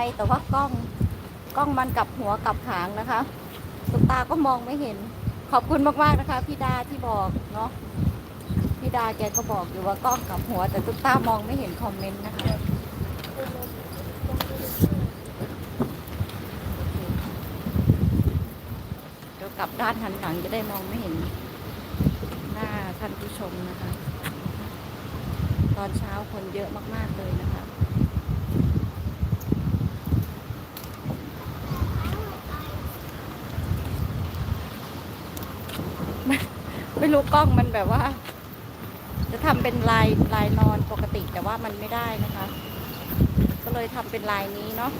ไปแต่ว่ากล้องกล้องมันกลับหัวกลับหางนะคะตุกตาก็มองไม่เห็น ขอบคุณมากๆนะคะพี่ดาที่บอกเนาะพี่ดาแกก็บอกอยู่ว่ากล้องกลับหัว แต่ตุกตามองไม่เห็นคอมเมนต์นะคะเดี๋ยวกลับด้านหันหลังจะได้มองไม่เห็น หน้าท่านผู้ชมนะคะ ตอนเช้าคนเยอะมากๆเลยนะคะ ไม่ไม่ รู้กล้องมันแบบว่า จะทำเป็นลายลายนอนปกติแต่ว่ามันไม่ได้นะคะ ก็เลยทำเป็นลายนี้เนาะ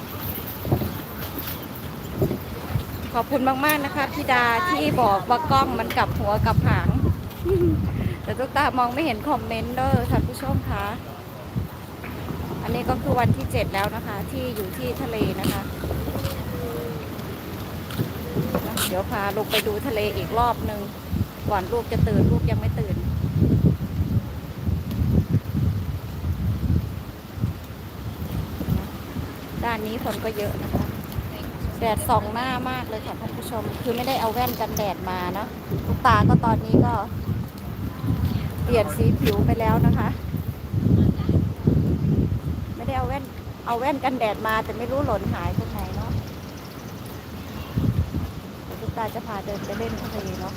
ขอบคุณมาก ๆ นะคะพี่ดาที่บอกว่ากล้องมันกลับหัวกลับหาง แต่ตุ๊กตามองไม่เห็นคอมเมนต์เด้อท่านผู้ชมคะอันนี้ก็คือวันที่เจ็ดแล้วนะคะ ที่อยู่ที่ทะเลนะคะ เดี๋ยวพาลงไปดูทะเลอีกรอบหนึ่ง ก่อนลูกจะตื่นลูกยังไม่ตื่น ด้านนี้คนก็เยอะนะคะแดดส่องหน้ามากเลยค่ะท่านผู้ชม คือไม่ได้เอาแว่นกันแดดมาเนาะลูกตาก็ตอนนี้ก็ เปลี่ยนสีผิวไปแล้วนะคะ ไม่ได้เอาแว่นเอาแว่นกันแดดมาแต่ไม่รู้หล่นหายตรงไหนเนาะลูกตาจะพาเดินไปเล่นทะเลเนาะ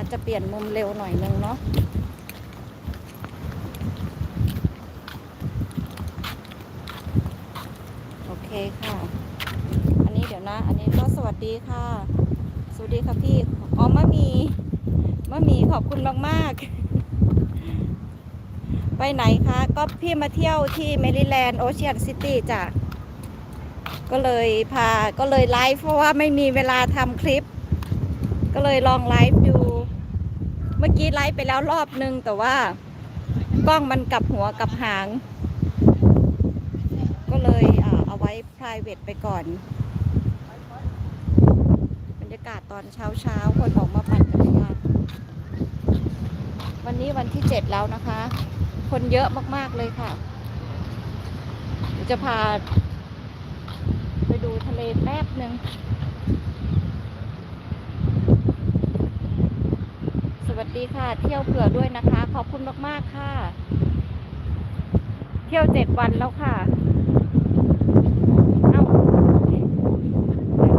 อาจจะเปลี่ยนมุมเร็วหน่อยนึงเนาะโอเคค่ะ อันนี้เดี๋ยวนะ อันนี้ก็สวัสดีค่ะ สวัสดีค่ะพี่อ๋อมะมีมะมีขอบคุณมากๆ ไปไหนคะ ก็พี่มาเที่ยวที่เมริแลนด์โอเชียนซิตี้จ้ะก็เลยพาก็เลยไลฟ์เพราะว่าไม่มีเวลาทำคลิป ก็เลยลองไลฟ์ กี้ไลฟ์ไปแล้วรอบนึง แต่ว่ากล้องมันกลับหัวกลับหาง ก็เลยเอาไว้ private ไปก่อน บรรยากาศตอนเช้าเช้าคนออกมาปั่นจักรยานวันนี้วันที่เจ็ดแล้วนะคะ คนเยอะมากๆเลยค่ะ จะพา ไปดูทะเลแป๊บหนึ่ง วัสดีค่ะ เที่ยวเผื่อด้วยนะคะ ขอบคุณมากๆค่ะ เที่ยวเจ็ดวันแล้วค่ะเอ้า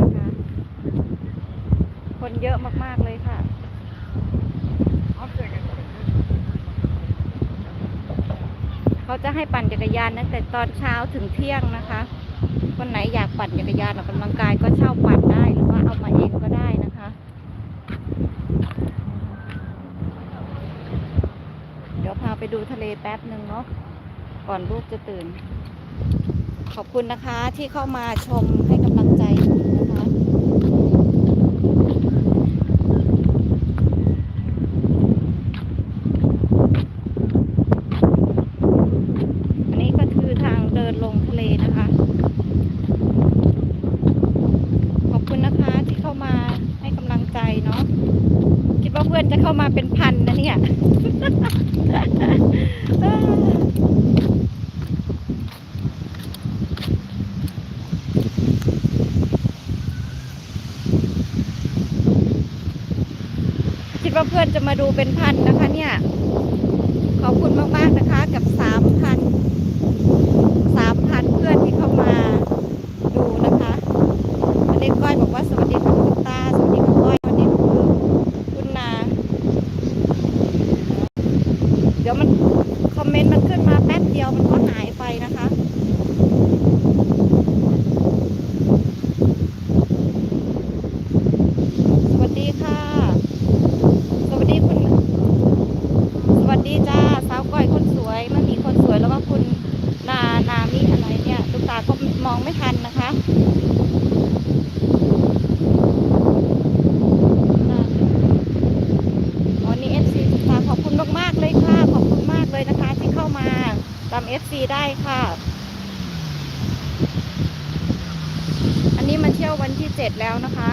นะคะคนเยอะมากๆเลยค่ะเขาจะให้ปั่นจักรยานตั้งแต่ตอนเช้าถึงเที่ยงนะคะ คนไหนอยากปั่นจักรยานออกกำลังกายก็เช่าปั่นได้หรือว่าเอามาเองก็ได้นะคะ เดูทะเลแป๊บหนึ่งเนาะก่อนลูกจะตื่น ขอบคุณนะคะที่เข้ามาชมให้กำลังใจนะคะ อันนี้ก็คือทางเดินลงทะเลนะคะ ขอบคุณนะคะที่เข้ามาให้กำลังใจเนาะ คิดว่าเพื่อนจะเข้ามาเป็นพันนะเนี่ย คิดว่าเพื่อน จะมาดูเป็นพันนะคะเนี่ย ขอบคุณมากๆนะคะกับสามพันสามพันเพื่อนที่เข้ามาดูนะคะอันนี้ก้อยบอกว่าสวัสดีค่ะคุณตา สวัสดีค่ะก้อยสวัสดีคุณคุณนา เดี๋ยวมันคอมเมนต์มันขึ้นมาแป๊บเดียวมันก็หายไปนะคะ สวัสดีค่ะ สวัสดีคุณ สวัสดีจ้าสาวก้อยคนสวยมันมีคนสวยแล้วก็คุณนานามิอะไรเนี่ยตุ๊กตาก็มองไม่ทันนะคะน่าวันนี้เอฟซีตุ๊กตาขอบคุณมากๆเลยค่ะ ขอบคุณมากเลยนะคะ ที่เข้ามา ตามเอฟซีได้ค่ะ อันนี้มาเที่ยววันที่เจ็ดแล้วนะคะ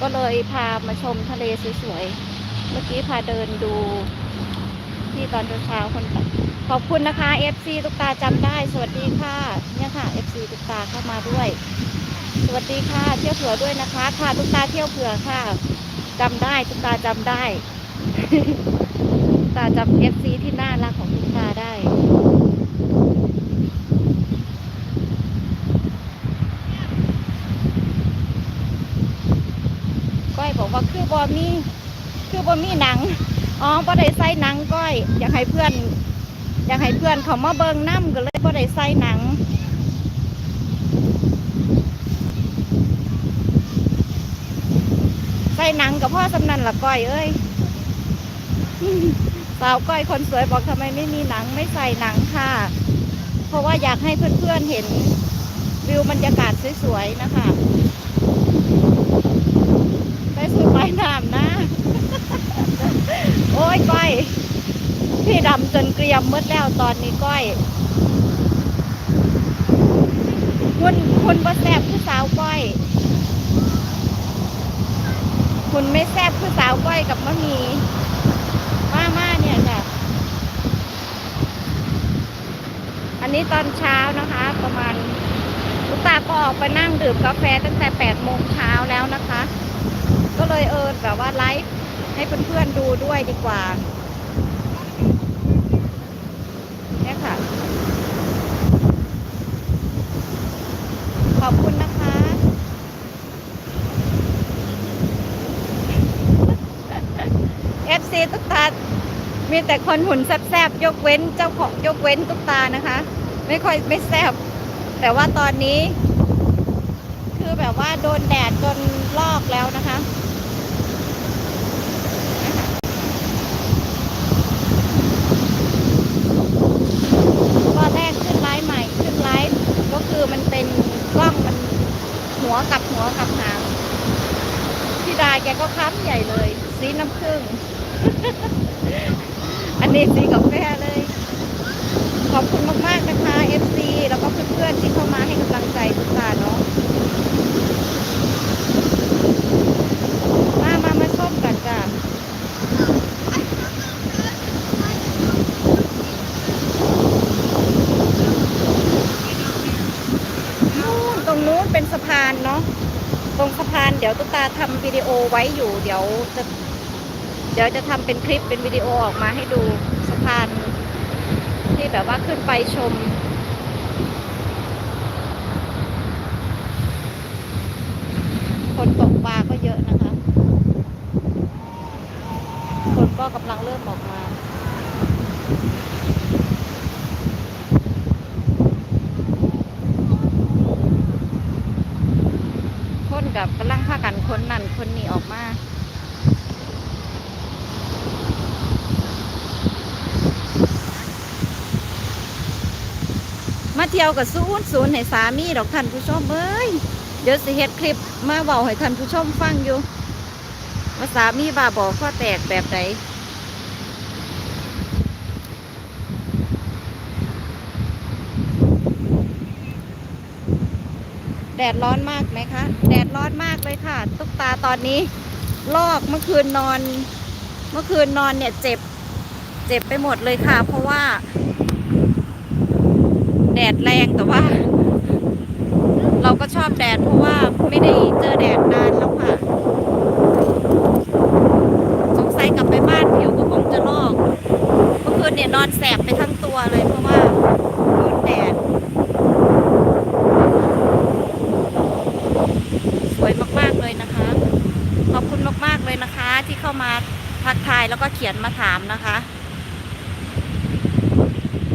ก็เลยพามาชมทะเลสวยๆ เมื่อกี้พาเดินดูที่ตอนเช้าคนตัดขอบคุณนะคะ FC ตุกตาจำได้ สวัสดีค่ะ เนี่ยค่ะ FC ตุกตาเข้ามาด้วย สวัสดีค่ะ เที่ยวเผื่อด้วยนะคะ ค่ะตุกตาเที่ยวเผื่อค่ะจำได้ตุกตาจำได้ตุกตาจำ FC ที่น่ารักของตุกตาได้ ก้อยบอกว่าคือบอมีคือบอมีหนังอ๋อบ่ได้ใส่หนังก้อย อยากให้เพื่อน อยากให้เพื่อนเขามาเบิ่งน้ำก็เลยบ่ได้ใส่หนังใส่หนังกับพ่อสำนันละก้อยเอ้ยสาวก้อยคนสวยบอกทำไมไม่มีหนังไม่ใส่หนังค่ะ เพราะว่าอยากให้เพื่อนๆเห็นวิวบรรยากาศสวยๆนะคะ น้ำนะ โอ้ยก้อย พี่ดำจนเกรียมหมืดแล้วตอนนี้ก้อยคุณคุณบ่แซบคือสาวก้อย คุณไม่แซบคือสาวก้อยกับมะมีมามาเนี่ยจ้ะอันนี้ตอนเช้านะคะ ประมาณลูกตาก็ออกไปนั่งดื่มกาแฟตั้งแต่8โมงเช้าแล้วนะคะ ก็เลยเออแบบว่าไลฟ์ให้เพื่อนๆดูด้วยดีกว่าเนี่ยค่ะ ขอบคุณนะคะ FC ตุ๊กตา มีแต่คนหุ่นแซบๆ ยกเว้นเจ้าของยกเว้นตุ๊กตานะคะ ไม่ค่อยไม่แซบแต่ว่าตอนนี้ คือแบบว่าโดนแดดจนลอกแล้วนะคะ ตอนแรกขึ้นไลฟ์ใหม่ขึ้นไลฟ์ก็ คือมันเป็นกล้องมันหัวกับหัวกับหางพี่ดาแกก็ค้ำใหญ่เลย สีน้ำผึ้งอันนี้สีกาแฟเลย ขอบคุณมากๆนะคะ FC แล้วก็เพื่อนๆที่เข้ามาให้กำลังใจคุณตาเนาะมามามาชมกันจ้ะ นู่นตรงนู้นเป็น สะพานเนาะตรงสะพานเดี๋ยวตุ๊ตาทำวิดีโอไว้อยู่ เดี๋ยวจะเดี๋ยวจะทำเป็นคลิปเป็นวิดีโอออกมาให้ดูสะพาน ที่แบบว่าขึ้นไปชม คนตกปลาก็เยอะนะคะ คนก็กำลังเริ่มออกมา คนกับกำลังพากัน คนนั่นคนนี้ออกมามาเที่ยวกับศูนย์ศูนย์ให้สามีดอกท่านผู้ชมเอ้ยเดี๋ยวสิเฮ็ดคลิปมาเบาให้ท่านผู้ชมฟังอยู่ว่าสามีบาบอกข้อแตกแบบไหน แดดร้อนมากไหมคะ แดดร้อนมากเลยค่ะ ตุ๊กตาตอนนี้ ลอกเมื่อคืนนอน เมื่อคืนนอนเนี่ยเจ็บ เจ็บไปหมดเลยค่ะ เพราะว่า แดดแรงแต่ว่า เราก็ชอบแดดเพราะว่าไม่ได้เจอแดดนานแล้วค่ะสงสัยกลับไปบ้านผิวก็คงจะลอก เมื่อคืนเนี่ยนอนแสบไปทั้งตัวเลยเพราะว่าโดนแดด สวยมากๆเลยนะคะ ขอบคุณมากๆเลยนะคะ ที่เข้ามาทักทา ยแล้วก็เขียนมาถามนะคะ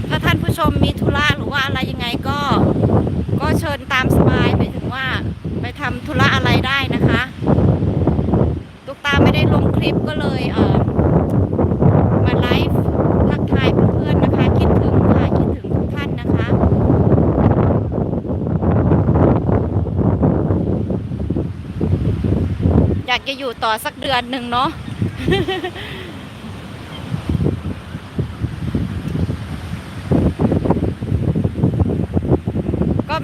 ถ้าท่านผู้ชมมีธุระหรือว่าอะไรยังไงก็ ก็เชิญตามสบายหมายถึงว่าไปทำธุระอะไรได้นะคะตุกตาไม่ได้ลงคลิปก็เลยเออมาไลฟ์ทักทายเพื่อนๆนะคะ คิดถึงค่ะคิดถึงทุกท่านนะคะอยากจะอยู่ต่อสักเดือนหนึ่งเนาะ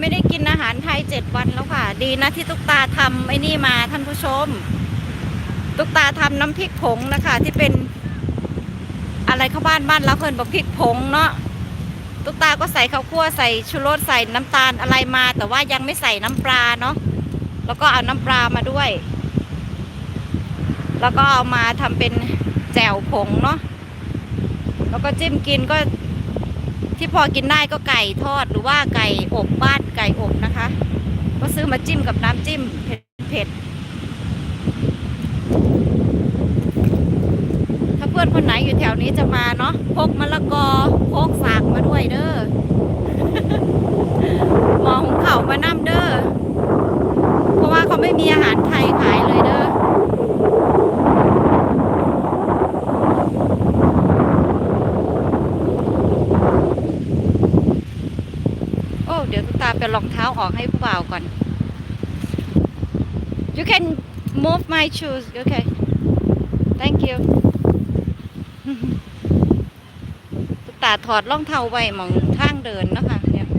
ไม่ได้กินอาหารไทยเจ็ดวันแล้วค่ะ ดีนะที่ตุ๊กตาทำไอ้นี่มาท่านผู้ชม ตุ๊กตาทำน้ำพริกผงนะคะ ที่เป็นอะไรเข้าบ้านบ้านเราเพิ่นบอกพริกผงเนาะตุ๊กตาก็ใส่ข้าวคั่วใส่ชูรสใส่น้ำตาลอะไรมา แต่ว่ายังไม่ใส่น้ำปลาเนาะแล้วก็เอาน้ำปลามาด้วย แล้วก็เอามาทำเป็นแจ่วผงเนาะแล้วก็จิ้มกินก็ ที่พอกินได้ก็ไก่ทอดหรือว่าไก่อบบ้านไก่อบนะคะ ก็ซื้อมาจิ้มกับน้ำจิ้มเผ็ดเผ็ดถ้าเพื่อนคนไหนอยู่แถวนี้จะมาเนาะพกมะละกอพกฝากมาด้วยเด้อมองเข่ามานั่มเด้อเพราะว่าเขาไม่มีอาหารไทยขายเลยเด้อ โอ้ เดี๋ยวตุ๊กตาไปรองเท้าออกให้ผู้บ่าวก่อน you can move my shoes okay thank you ตาถอดรองเท้าไว้มองทางเดินนะคะเนี่ยผ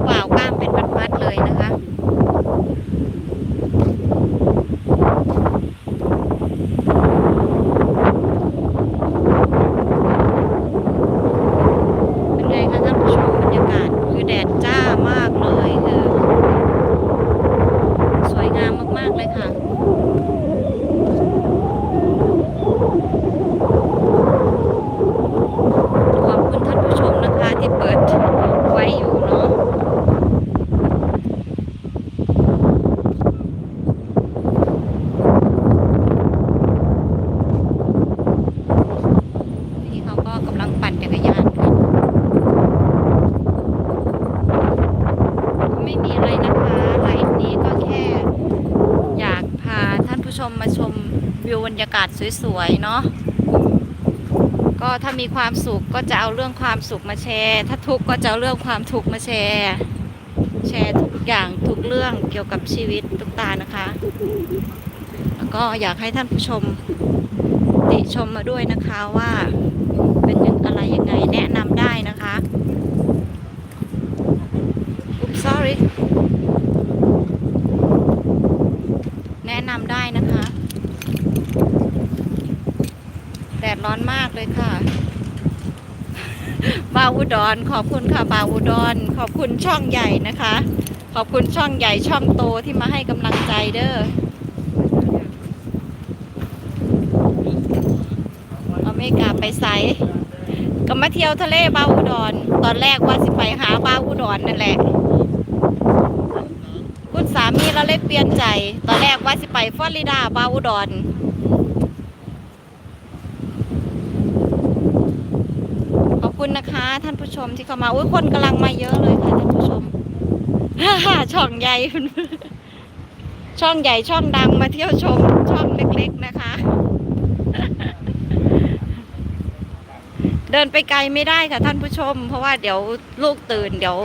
ู้บ่าวกล้ามเป็นมัดๆเลยนะคะ เป็นไงคะท่านผู้ชมบรรยากาศคือแดดจ้ามากเลยคือสวยงามมากๆเลยค่ะ ขอบคุณท่านผู้ชมนะคะที่เปิดไว้อยู่เนาะนี่เขาก็กำลังปั่นจักรยานกัน ไม่มีอะไรนะคะไลฟ์นี้ก็แค่ อยากพาท่านผู้ชมมาชมวิวบรร ยากาศสวยๆเนาะก็ถ้ามีความสุขก็จะเอาเรื่องความสุขมาแชร์ ถ้าทุกข์ก็จะเอาเรื่องความทุกข์มาแชร์ แชร์ทุกอย่างทุกเรื่องเกี่ยวกับชีวิตทุกตานะคะ แล้วก็อยากให้ท่านผู้ชมติชมมาด้วยนะคะว่าเป็นยังอะไรยังไงแนะนำได้นะคะ Oops, sorry แนะนำได้นะคะ แดร้อนมากเลยค่ะ บาวอุดร ขอบคุณค่ะบาวอุดร ขอบคุณช่องใหญ่นะคะ ขอบคุณช่องใหญ่ช่องโตที่มาให้กำลังใจเด้ออเมกาไปไซก็มาเที่ยวทะเลบาวอุดร ตอนแรกว่าสิไปหาบาวอุดรนั่นแหละคุณสามีเราเลยเปลี่ยนใจ ตอนแรกว่าสิไปฟลอริดาบาวอุดร ขอบคุณ นะคะ ท่านผู้ชมที่เข้ามาอุ้ยคนกำลังมาเยอะเลยค่ะท่านผู้ชมช่องใหญ่ช่องใหญ่ช่องดังมาเที่ยวชมช่องเล็กๆนะคะ เดินไปไกลไม่ได้ค่ะท่านผู้ชม เพราะว่าเดี๋ยวลูกตื่นเดี๋ยว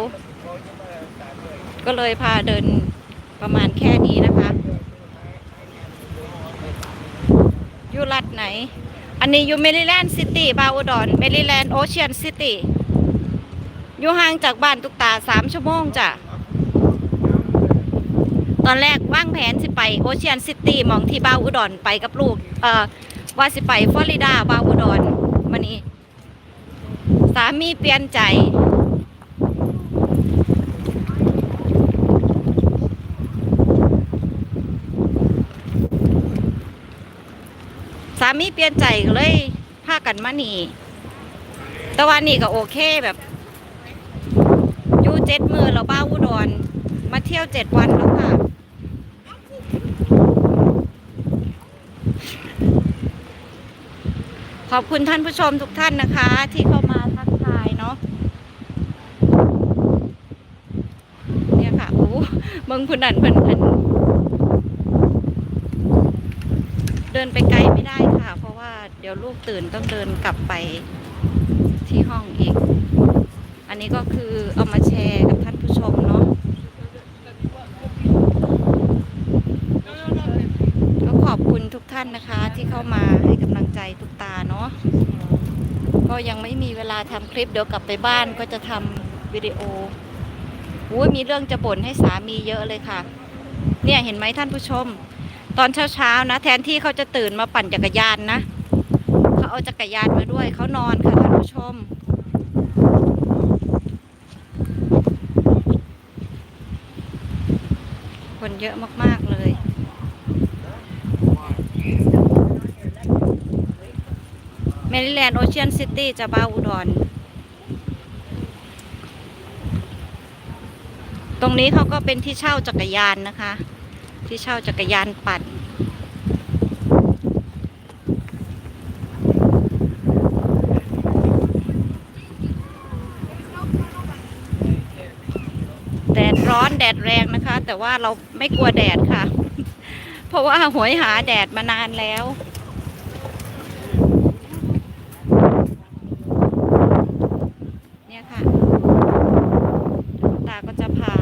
ก็เลยพาเดินประมาณแค่นี้นะคะอยู่รัฐไหน อันนี้อยู่เมริแลนด์ซิตี้บาอุดอนเมริแลนด์โอเชียนซิตี้อยู่ห่างจากบ้านตุกตาสามชั่วโมงจ้ะ ตอนแรกว่างแผนสิไปโอเชียนซิตี้มองที่บาอุดอนไปกับลูก เอ่อ ว่าสิไปฟลอริดาบาอุดอนมานี้สามีเปลี่ยนใจามีเปลี่ยนใจก็เลยพากันมานี่แต่วันนี้ก็โอเคแบบอยู่เจ็ดมือแล้วบ้าอุดรมาเที่ยวเจ็ดวันแล้วค่ะขอบคุณท่านผู้ชมทุกท่านนะคะ ที่เข้ามาทักทายเนาะเนี่ยค่ะโอ้เมืองพุนันเพิ่นเพิ่นเดินไปไกลไม่ได้ เดี๋ยวลูกตื่นต้องเดินกลับไปที่ห้องอีก อันนี้ก็คือเอามาแชร์กับท่านผู้ชมเนาะก็ขอบคุณทุกท่านนะคะ ที่เข้ามาให้กำลังใจทุกตาเนาะก็ก็ยังไม่มีเวลาทำคลิปเดี๋ยวกลับไปบ้านก็จะทำวิดีโออุ้ยมีเรื่องจะบ่นให้สามีเยอะเลยค่ะ เนี่ยเห็นไหมท่านผู้ชม ตอนเช้าๆนะ แทนที่เขาจะตื่นมาปั่นจักรยานนะ เอาจักรยานมาด้วย เขานอนค่ะท่านผู้ชม คนเยอะมาก ๆ เลยแมริแลนด์โอเชียนซิตี้จะบ้าอุดร ตรงนี้เขาก็เป็นที่เช่าจักรยานนะคะ ที่เช่าจักรยานปั่น แด ดร้อนแดดแรงนะคะ แต่ว่าเราไม่กลัวแดดค่ะ เพราะว่าหวยหาแดดมานานแล้วเนี่ยค่ะ ตาก็จะพา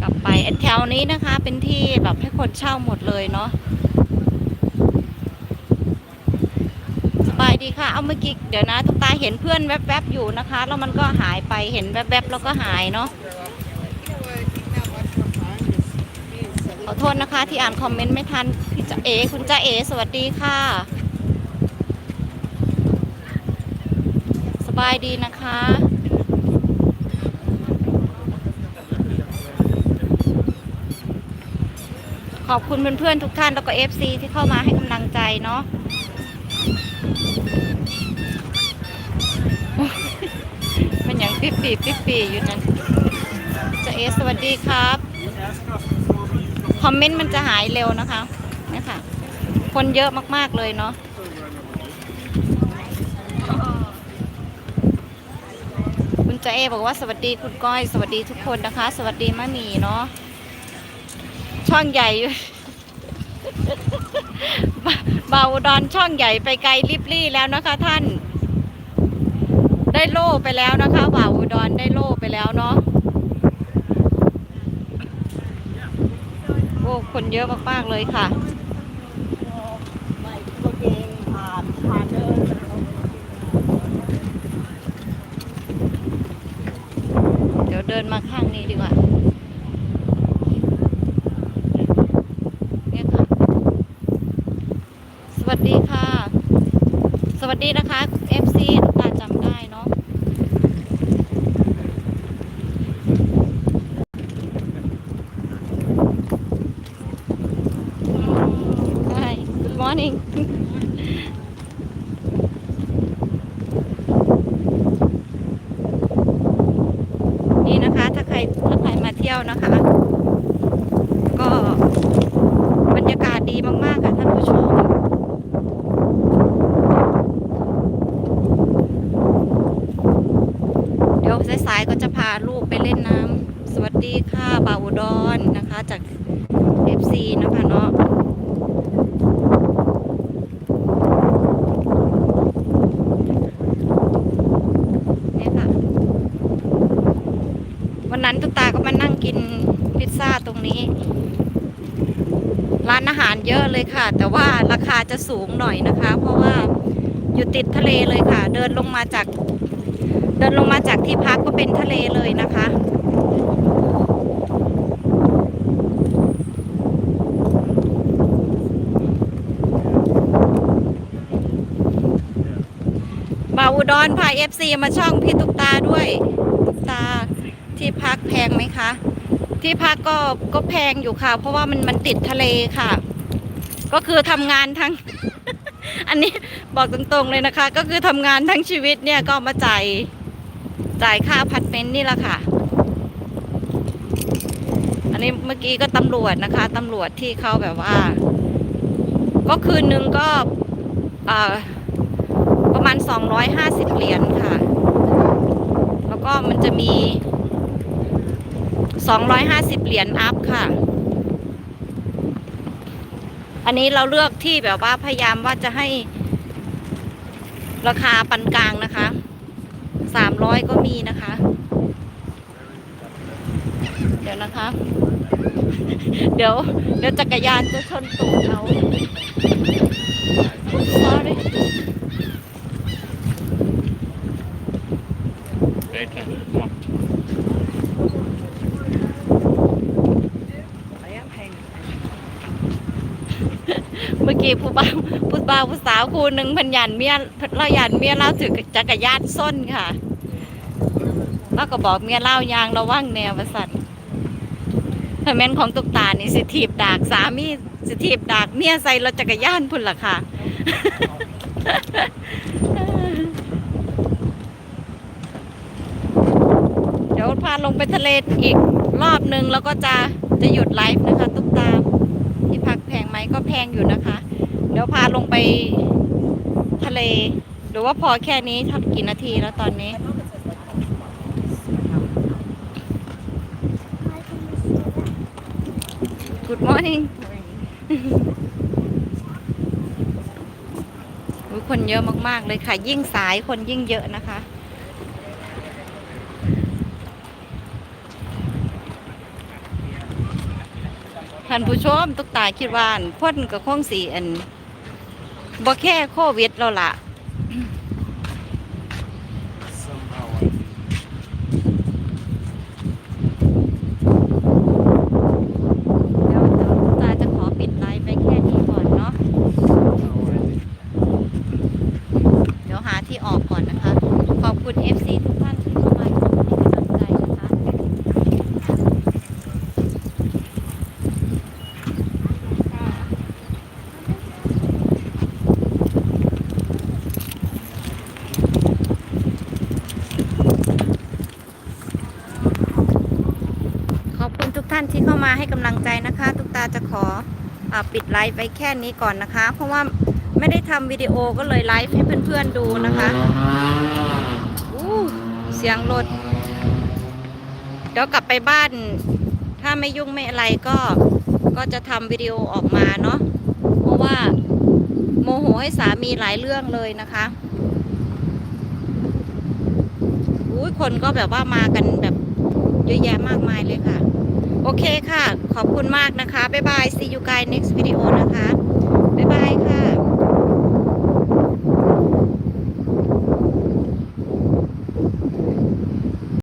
กลับไปแถวนี้นะคะ เป็นที่แบบให้คนเช่าหมดเลยเนาะสบายดีค่ะ เอาเมื่อกี้เดี๋ยวนะทุกตาเห็นเพื่อนแวบๆอยู่นะคะ แล้วมันก็หายไป เห็นแวบๆแล้วก็หายเนาะ ขอโทษนะคะที่อ่านคอมเมนต์ไม่ทันพี่จะเอ คุณจ้าเอ สวัสดีค่ะ สบายดีนะคะขอบคุณเพื่อนๆทุกท่านแล้วก็ FC ที่เข้ามาให้กำลังใจเนาะมันอย่างปิ๊บปีปิ๊บปีอยู่นั่นจะเอสวัสดีครับ คอมเมนต์มันจะหายเร็วนะคะเนี่ยค่ะ คนเยอะมากๆเลยเนาะคุณจะเอบอกว่าสวัสดีคุณก้อย สวัสดีทุกคนนะคะ สวัสดีมะหมีเนาะช่องใหญ่บเบาดอนช่องใหญ่ไปไกลลิบลี่แล้วนะคะท่าน ได้โล่ไปแล้วนะคะบ่าวอุดรได้โล่ไปแล้วเนาะ โอ้ คนเยอะมากๆเลยค่ะเดี๋ยวเดินมาข้างนี้ดีกว่าเนี่ยค่ะ สวัสดีค่ะ สวัสดีนะคะ FC ทุกตาจำได้เนาะ Hi, good morning. นี่นะคะ ถ้าใครถ้าใครมาเที่ยวนะคะ ก็บรรยากาศดีมากๆค่ะท่านผู้ชม เดี๋ยวสายๆก็จะพาลูกไปเล่นน้ำสวัสดีค่ะบาวอุดรนนะคะ จาก FC นะคะเนาะเนี่ยค่ะวันนั้นตุ๊กตาก็มานั่งกินพิซซ่าตรงนี้ ร้านอาหารเยอะเลยค่ะ แต่ว่าราคาจะสูงหน่อยนะคะ เพราะว่าอยู่ติดทะเลเลยค่ะ เดินลงมาจาก เดินลงมาจากที่พักก็เป็นทะเลเลยนะคะบาอุดรพาเอฟซีมาช่องพี่ตุ๊กตาด้วยตุ๊กตาที่พักแพงไหมคะ ที่พักก็ก็แพงอยู่ค่ะ เพราะว่ามันมันติดทะเลค่ะ ก็คือทำงานทั้ง อันนี้บอกตรงๆเลยนะคะ ก็คือทำงานทั้งชีวิตเนี่ยก็มาจ่าย จ่ายค่าพาร์ตเมนต์นี่แหละค่ะ อันนี้เมื่อกี้ก็ตำรวจนะคะตำรวจที่เขาแบบว่า ก็คืนนึงก็เอ่อประมาณ 250 เหรียญค่ะ แล้วก็มันจะมี 250 เหรียญอัพค่ะ อันนี้เราเลือกที่แบบว่าพยายามว่าจะให้ราคาปานกลางนะคะ 300ก็มีนะคะ เดี๋ยวนะคะ เดี๋ยว เดี๋ยวจักรยานจะชนตูดเรา sorry Later. Come on. I am paying เมื่อกี้ผู้บ่าวผู้บ่าวผู้สาวคู่หนึ่งพันยันเมียเรายันเมียเราถือจักรยานส้นค่ะ แล้วก็บอกเมียเล่ายางระวังแนวประสันถ้าแม่นของตุกตานี่สิถีบดากสามีสิถีบดากเมียใส่รถจักรยานพุ่นล่ะค่ะ เดี๋ยวพาลงไปทะเลอีกรอบนึงแล้วก็จะจะหยุดไลฟ์นะคะ ตุกตาที่พักแพงไหมก็แพงอยู่นะคะ เดี๋ยวพาลงไปทะเล หรือว่าพอแค่นี้ทักกี่นาทีแล้วตอนนี้ Good morning คนเยอะมาก ๆ เลยค่ะ ยิ่งสายคนยิ่งเยอะนะคะ ท่านผู้ชมตุกตาคิดว่านพ่นกับคงสีอันบ่แค่โควิดแล้วล่ะ Somehow I เดี๋ยวเดี๋ยวตุ๊กตาจะขอปิดไลฟ์ไปแค่นี้ก่อนเนาะ somehow I เดี๋ยวหาที่ออกก่อนนะคะ ขอบคุณ FC ทุกท่านที่เข้ามาให้กำลังใจนะคะ ขอบคุณ ท่านที่เข้ามาให้กำลังใจนะคะ ทุกตาจะขออปิดไลฟ์ไว้แค่นี้ก่อนนะคะ เพราะว่าไม่ได้ทำวิดีโอก็เลยไลฟ์ให้เพื่อนๆดูนะคะอู้เสียงรถเดี๋ยวกลับไปบ้าน ถ้าไม่ยุ่งไม่อะไรก็ก็จะทำวิดีโอออกมาเนาะเพราะว่าโมโหให้สามีหลายเรื่องเลยนะคะอุ้ยคนก็แบบว่ามากันแบบเยอะแยะมากมายเลยค่ะ โอเคค่ะ ขอบคุณมากนะคะ บ๊ายบาย see you guys next video นะคะ บ๊ายบายค่ะ